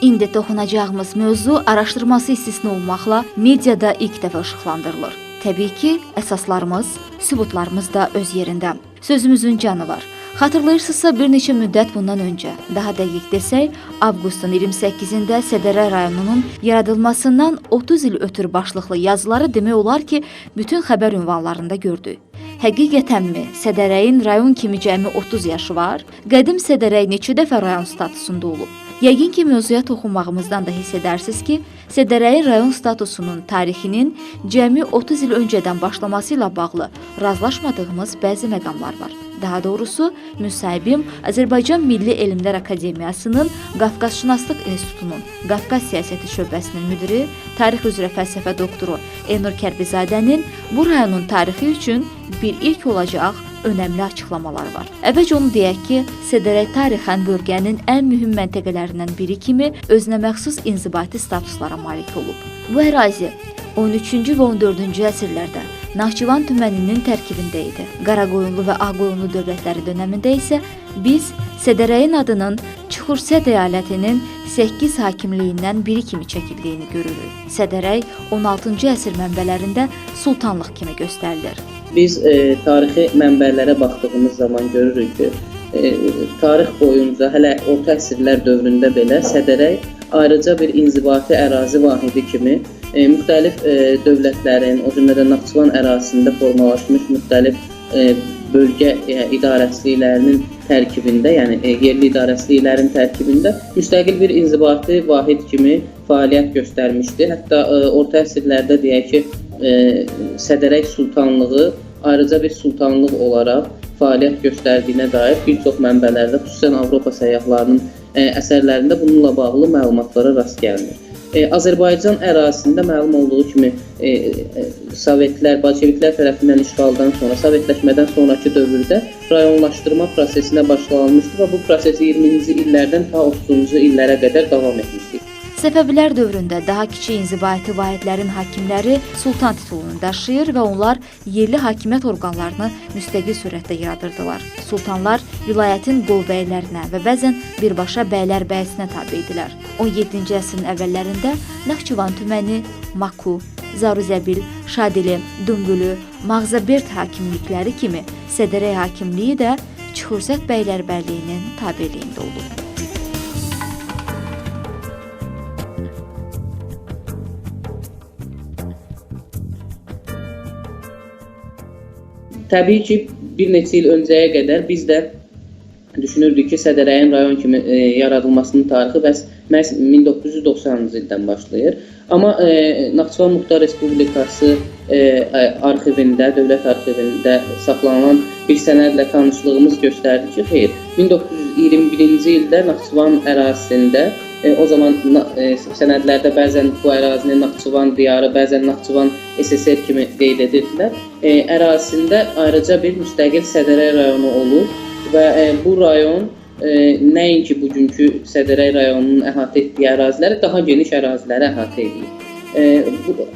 İndi toxunacağımız mövzu araşdırması istisna olmaqla mediada ilk dəfə işıqlandırılır. Təbii ki, əsaslarımız, sübutlarımız da öz yerində. Sözümüzün canı var. Xatırlayırsınızsa bir neçə müddət bundan öncə, daha dəqiq desək, avqustun 28-də Sədərə rayonunun yaradılmasından 30 il ötür başlıqlı yazıları demək olar ki, bütün xəbər ünvanlarında gördük. Həqiqətənmi Sədərəyin rayon kimi cəmi 30 yaşı var? Qədim Sədərəy neçə dəfə rayon statusunda olub? Yəqin ki, mövzuya toxunmağımızdan da hiss edərsiniz ki, Sədərəyin rayon statusunun tarixinin cəmi 30 il öncədən başlaması ilə bağlı razılaşmadığımız bəzi məqamlar var. Daha doğrusu, müsahibim Azərbaycan Milli Elmlər Akademiyasının Qafqazşünaslıq İnstitutunun Qafqaz siyasəti şöbəsinin müdiri, tarix üzrə fəlsəfə doktoru Elnur Kərbizadənin bu rayonun tarixi üçün bir ilk olacaq önəmli açıqlamalar var. Əvvəlcə onu deyək ki, Sədərək tarixən bölgənin ən mühüm məntəqələrindən biri kimi özünə məxsus inzibati statuslara malik olub. Bu ərazi 13-cü və 14-cü əsrlərdə Naxçıvan tüməninin tərkibində idi. Qaraqoyunlu və Ağqoyunlu dövlətləri dövründə isə biz Sədərəyin adının Çuxursəd əyalətinin 8 hakimliyindən biri kimi çəkildiyini görürük. Sədərək 16-cı əsr mənbələrində sultanlıq kimi göstərilir. Biz e, tarixi mənbələrə baxdığımız zaman görürük ki, e, tarix boyunca hələ orta əsrlər dövründə belə Sədərək ayrıca bir inzibati ərazi vahidi kimi müxtəlif e, dövlətlərin, o cümlədən Naxçıvan ərazisində formalaşmış müxtəlif e, bölgə e, idarəçiliklərinin tərkibində, yəni e, yerli idarəçiliklərin tərkibində müstəqil bir inzibati vahid kimi fəaliyyət göstərmişdi. Hətta e, orta əsrlərdə deyək ki, e, Sədərək sultanlığı ayrıca bir sultanlıq olaraq fəaliyyət göstərdiyinə dair bir çox mənbələrdə, xüsusən Avropa səyyahlarının e, əsərlərində bununla bağlı məlumatlara rast gəlinir. E, Azərbaycan ərazisində məlum olduğu kimi e, e, Sovetlər, Bolşeviklər tərəfindən işğaldan sonra, Sovetləşmədən sonrakı dövrdə rayonlaşdırma prosesinə başlanılmışdı və bu proses 20-ci illərdən ta 30-cu illərə qədər davam etmişdi. Səfəvilər dövründə daha kiçik inzibati vahidlərin hakimləri sultan titulunu daşıyır və onlar yerli hakimiyyət orqanlarını müstəqil surətdə yaradırdılar. Sultanlar vilayətin qolbəylərinə və bəzən birbaşa bəylər bəyisinə tabe idilər. 17-ci əsrin əvvəllərində Naxçıvan tüməni, Maku, Zaruzəbil, Şadili, Dümbülü, Mağzabert hakimlikləri kimi Sədərək hakimliyi də Çuxursət bəylərbərliyinin tabeliyində olub. Təbii ki, bir neçə il öncəyə qədər biz də düşünürdük ki, Sədərəyin rayon kimi e, yaradılmasının tarixi bəs məhz 1990-cı ildən başlayır. Amma e, Naxçıvan Muxtar Respublikası e, arxivində, dövlət arxivində saxlanılan bir sənədlə tanışlığımız göstərdi ki, xeyr, 1921-ci ildə Naxçıvan ərazisində e, o zaman e, sənədlərdə bəzən bu ərazini Naxçıvan diyarı, bəzən Naxçıvan SSR kimi qeyd edirdilər. E, ərazisində ayrıca bir müstəqil Sədərək rayonu olub və e, bu rayon e, nəinki bugünkü Sədərək rayonunun əhatə etdiyi əraziləri daha geniş əraziləri əhatə edir. E, bu,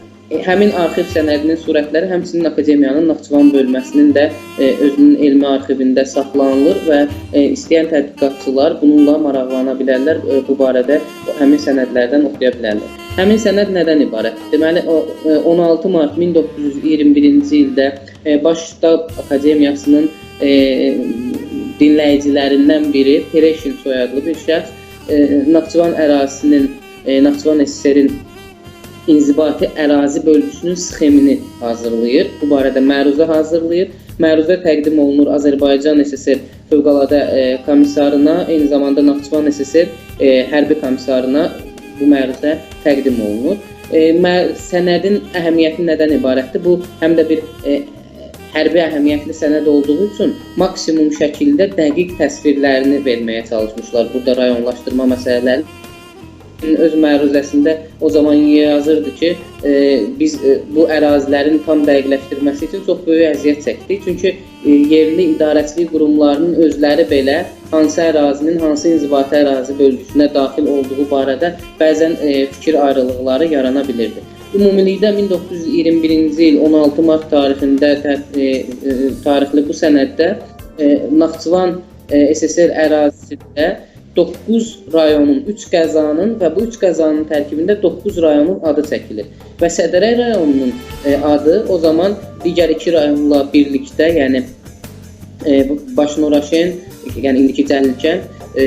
həmin arxiv sənədinin surətləri həmçinin akademiyanın Naxçıvan bölməsinin də e, özünün elmi arxivində saxlanılır və e, istəyən tədqiqatçılar bununla maraqlana bilərlər, e, bu barədə həmin sənədlərdən oxuya bilərlər. Həmin sənəd nədən ibarətdir? Deməli, o, e, 16 mart 1921-ci ildə e, Baş Ştab Akademiyasının e, dinləyicilərindən biri Pereşin soyadlı bir şəxs e, Naxçıvan ərazisinin, e, Naxçıvan SSR-in inzibati ərazi bölgüsünün sxemini hazırlayır. Bu barədə məruzə hazırlayır. Məruzə təqdim olunur Azərbaycan SSR Fövqəladə e, komissarına, eyni zamanda Naxçıvan SSR e, hərbi komissarına bu məruzə təqdim olunur. E, sənədin əhəmiyyəti nədən ibarətdir? Bu həm də bir e, hərbi əhəmiyyətli sənəd olduğu üçün maksimum şəkildə dəqiq təsvirlərini verməyə çalışmışlar. Burada rayonlaşdırma məsələləri öz məruzəsində o zaman yazırdı ki, e, biz e, bu ərazilərin tam dəqiqləşdirilməsi üçün çox böyük əziyyət çəkdik. Çünki e, yerli idarəçilik qurumlarının özləri belə hansı ərazinin hansı inzibati ərazi bölgüsünə daxil olduğu barədə bəzən e, fikir ayrılıqları yarana bilirdi. Ümumilikdə 1921-ci il 16 mart tarixində tə, e, e, tarixli bu sənəddə e, Naxçıvan e, SSR ərazisində 9 rayonun, 3 qəzanın və bu 3 qəzanın tərkibində 9 rayonun adı çəkilir. Və Sədərək rayonunun e, adı o zaman digər 2 rayonla birlikdə, yəni e, Başnoraşen, yəni indiki Cəlilkənd, e,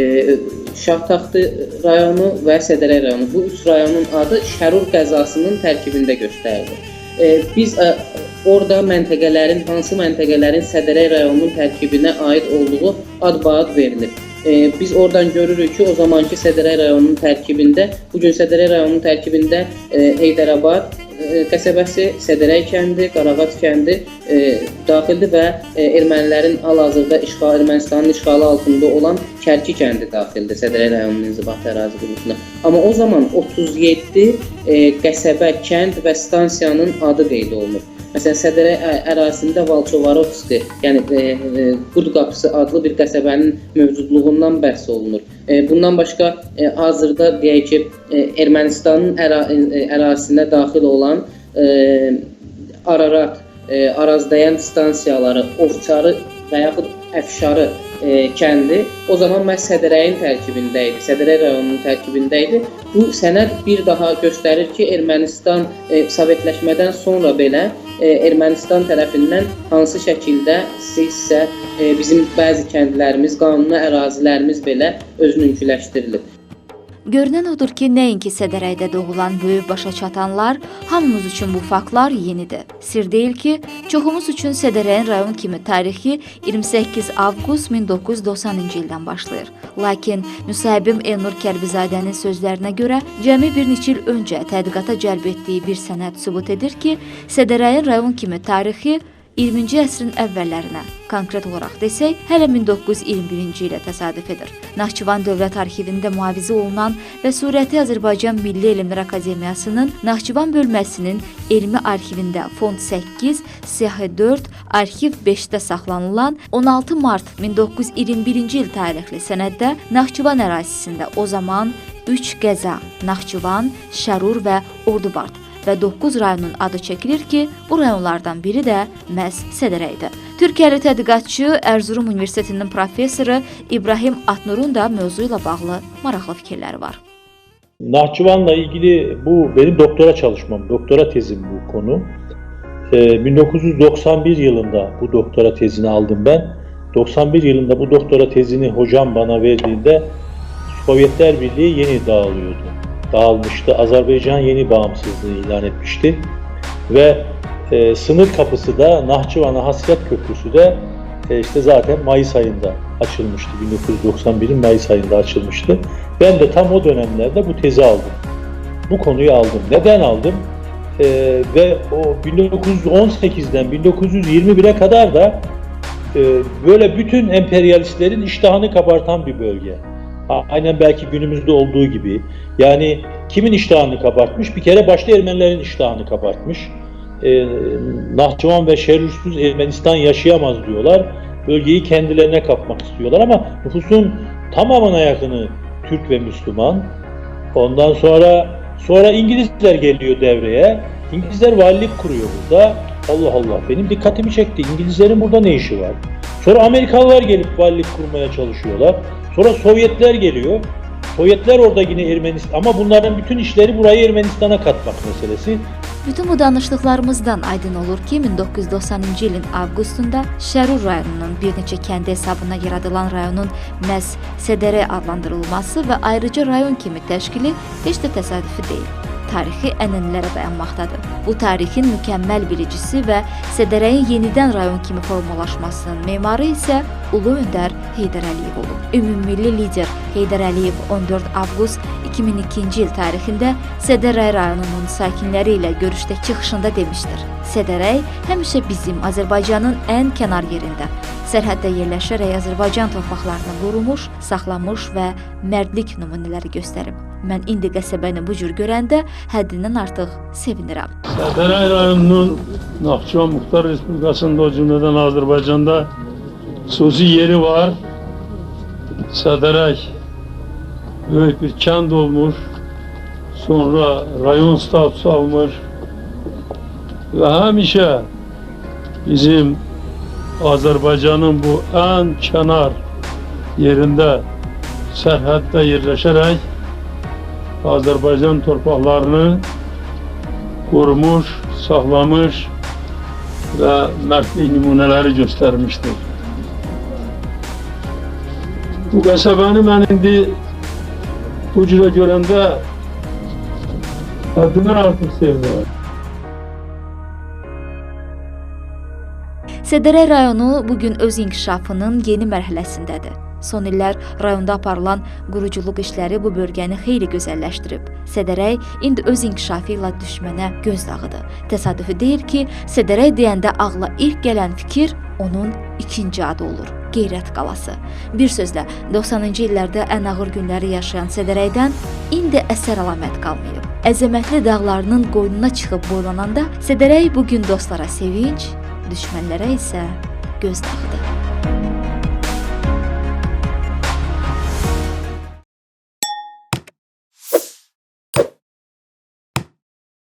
Şahtaxtı rayonu və Sədərək rayonu. Bu üç rayonun adı Şərur qəzasının tərkibində göstərilir. E, biz e, orada məntəqələrin, hansı məntəqələrin Sədərək rayonunun tərkibinə aid olduğu ad-baad verilir. E, biz oradan görürük ki, o zamanki Sədərək rayonunun tərkibində, bu gün Sədərək rayonunun tərkibində e, Heydərabad e, qəsəbəsi, Sədərək kəndi, Qarağac kəndi e, daxildir və e, ermənilərin hal-hazırda işğal Ermənistanın işğalı altında olan Kərki kəndi daxildir Sədərək rayonunun inzibati ərazi qrupuna. Amma o zaman 37 e, qəsəbə, kənd və stansiyanın adı qeyd olunur. Məsələn, Sədərək ə- ərazisində Valçovarovski, yəni e, e, Qud qapısı adlı bir qəsəbənin mövcudluğundan bəhs olunur. E, bundan başqa e, hazırda deyək ki, e, Ermənistanın əra e, ərazisinə daxil olan e, Ararat, e, Arazdayan stansiyaları, Ovçarı və yaxud Əfşarı e, kəndi o zaman məhz Sədərəyin tərkibində idi. Sədərək rayonunun tərkibində idi. Bu sənəd bir daha göstərir ki, Ermənistan e, Sovetləşmədən sonra belə Ermənistan tərəfindən hansı şəkildə isə e, bizim bəzi kəndlərimiz, qanuni ərazilərimiz belə özününküləşdirilib. Görünən odur ki, nəinki Sədərəkdə doğulan, böyük başa çatanlar, hamımız üçün bu faktlar yenidir. Sir deyil ki, çoxumuz üçün Sədərəyin rayon kimi tarixi 28 avqust 1990-cı ildən başlayır. Lakin müsahibim Elnur Kərbizadənin sözlərinə görə, cəmi bir neçə il öncə tədqiqata cəlb etdiyi bir sənəd sübut edir ki, Sədərəyin rayon kimi tarixi 20-ci əsrin əvvəllərinə, konkret olaraq desək, hələ 1921-ci ilə təsadüf edir. Naxçıvan Dövlət Arxivində mühafizə olunan və Surəti Azərbaycan Milli Elmlər Akademiyasının Naxçıvan bölməsinin elmi arxivində Fond 8, Siyahı 4, Arxiv 5-də saxlanılan 16 mart 1921-ci il tarixli sənəddə Naxçıvan ərazisində o zaman 3 qəza Naxçıvan, Şərur və Ordubad və 9 rayonun adı çəkilir ki, bu rayonlardan biri də məhz Sədərəkdir. Türkiyəli tədqiqatçı Erzurum Universitetinin professoru İbrahim Atnurun da mövzu bağlı maraqlı fikirləri var. Nahçıvan'la ilgili bu benim doktora çalışmam, doktora tezim bu konu. Ee, 1991 yılında bu doktora tezini aldım ben. 91 yılında bu doktora tezini hocam bana verdiğinde Sovyetler Birliği yeni dağılıyordu. Dağılmıştı. Azerbaycan yeni bağımsızlığı ilan etmişti. Ve e, sınır kapısı da Nahçıvan'a Hasret Köprüsü de e, işte zaten Mayıs ayında açılmıştı. 1991'in Mayıs ayında açılmıştı. Ben de tam o dönemlerde bu tezi aldım. Bu konuyu aldım. Neden aldım? Ee, ve o 1918'den 1921'e kadar da e, böyle bütün emperyalistlerin iştahını kabartan bir bölge. Aynen belki günümüzde olduğu gibi. Yani kimin iştahını kabartmış? Bir kere başta Ermenilerin iştahını kabartmış. Ee, Nahçıvan ve Şerürsüz Ermenistan yaşayamaz diyorlar. Bölgeyi kendilerine kapmak istiyorlar ama nüfusun tamamına yakını Türk ve Müslüman. Ondan sonra sonra İngilizler geliyor devreye. İngilizler valilik kuruyor burada. Allah Allah benim dikkatimi çekti. İngilizlerin burada ne işi var? Sonra Amerikalılar gelip valilik kurmaya çalışıyorlar. Sonra Sovyetler geliyor. Sovyetler orada yine Ermenistan ama bunların bütün işleri burayı Ermenistan'a katmak meselesi. Bütün bu danışdıqlarımızdan aydın olur ki, 1990-cı ilin avqustunda Şərur rayonunun bir neçə kəndi hesabına yaradılan rayonun məhz Sədərə adlandırılması və ayrıca rayon kimi təşkili heç də təsadüfi deyil. Tarixi ənənələrə dayanmaqdadır. Bu tarixin mükəmməl bilicisi və Sədərəyin yenidən rayon kimi formalaşmasının memarı isə Ulu Öndər Heydər Əliyev olub. Ümummilli lider Heydər Əliyev 14 avqust 2002-ci il tarixində Sədərəy rayonunun sakinləri ilə görüşdə çıxışında demişdir. Sədərəy həmişə bizim Azərbaycanın ən kənar yerində, sərhəddə yerləşərək Azərbaycan torpaqlarını qorumuş, saxlamış və mərdlik nümunələri göstərib. Mən indi qəsəbəni bu cür görəndə həddindən artıq sevinirəm. Sədərəy rayonunun Naxçıvan Muxtar Respublikasında o cümleden Azerbaycan'da xüsusi yeri var. Sədərək böyük bir kənd olmuş. Sonra rayon statüsü almış. Ve həmişə bizim Azerbaycan'ın bu en kenar yerinde sərhəddə yerləşərək Azərbaycan torpaqlarını qorumuş, saxlamış və mərdlik nümunələri göstərmişdir. Bu qəsəbəni mən indi bu cürə görəndə həddindən artıq sevinirəm. Sədərək rayonu bu gün öz inkişafının yeni mərhələsindədir. Son illər rayonda aparılan quruculuq işləri bu bölgəni xeyli gözəlləşdirib. Sədərək indi öz inkişafı ilə düşmənə göz dağıdır. Təsadüfi deyil ki, Sədərək deyəndə ağla ilk gələn fikir onun ikinci adı olur. Qeyrət qalası. Bir sözlə 90-cı illərdə ən ağır günləri yaşayan Sədərəkdən indi əsər əlamət qalmayıb. Əzəmətli dağlarının qoynuna çıxıb boylananda Sədərək bu gün dostlara sevinc, düşmənlərə isə göz dağıdır.